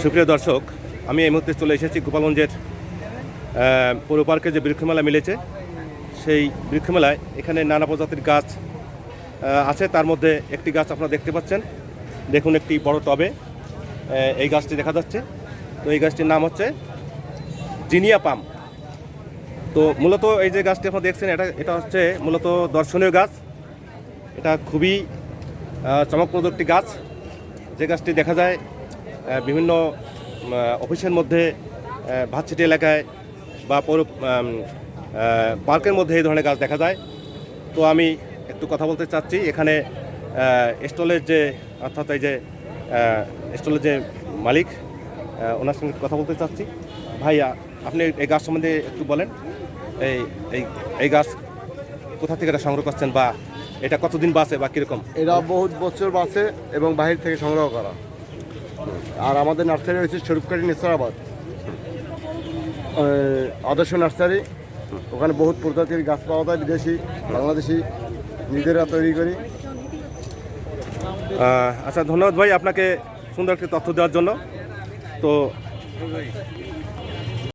সুপ্রিয় দর্শক, আমি এই মুহূর্তে চলে এসেছি গোপালগঞ্জের পৌর পার্কে যে বৃক্ষমেলা মিলেছে, সেই বৃক্ষমেলায় এখানে নানা প্রজাতির গাছ আছে। তার মধ্যে একটি গাছ আপনারা দেখতে পাচ্ছেন। দেখুন একটি বড় টবে এই গাছটি দেখা যাচ্ছে। তো এই গাছটির নাম হচ্ছে জিনিয়া পাম। তো মূলত এই যে গাছটি আপনারা দেখছেন, এটা এটা হচ্ছে মূলত দর্শনীয় গাছ। এটা খুবই চমকপ্রদ একটি গাছ। যে গাছটি দেখা যায় বিভিন্ন অফিসের মধ্যে ভাতছিটি এলাকায় বা পৌর পার্কের মধ্যে এই ধরনের গাছ দেখা যায়। তো আমি একটু কথা বলতে চাচ্ছি, এখানে স্টলের যে, অর্থাৎ এই যে স্টলের যে মালিক ওনার সঙ্গে কথা বলতে চাচ্ছি। ভাইয়া আপনি এই গাছ সম্বন্ধে একটু বলেন, এই এই এই গাছ কোথা থেকে এটা সংগ্রহ করছেন বা এটা কতদিন বাঁচে বা কীরকম? এরা বহুত বছর বাসে এবং বাহির থেকে সংগ্রহ করা। আর আমাদের নার্সারি হয়েছে স্বরূপকারী নেসারাবাদ। আদর্শ নার্সারি। ওখানে বহুত প্রজাতির গাছ পাওয়া যায়, বিদেশি, বাংলাদেশি, নিজেরা তৈরি করি। আচ্ছা ধন্যবাদ ভাই আপনাকে সুন্দর একটি তথ্য দেওয়ার জন্য। তো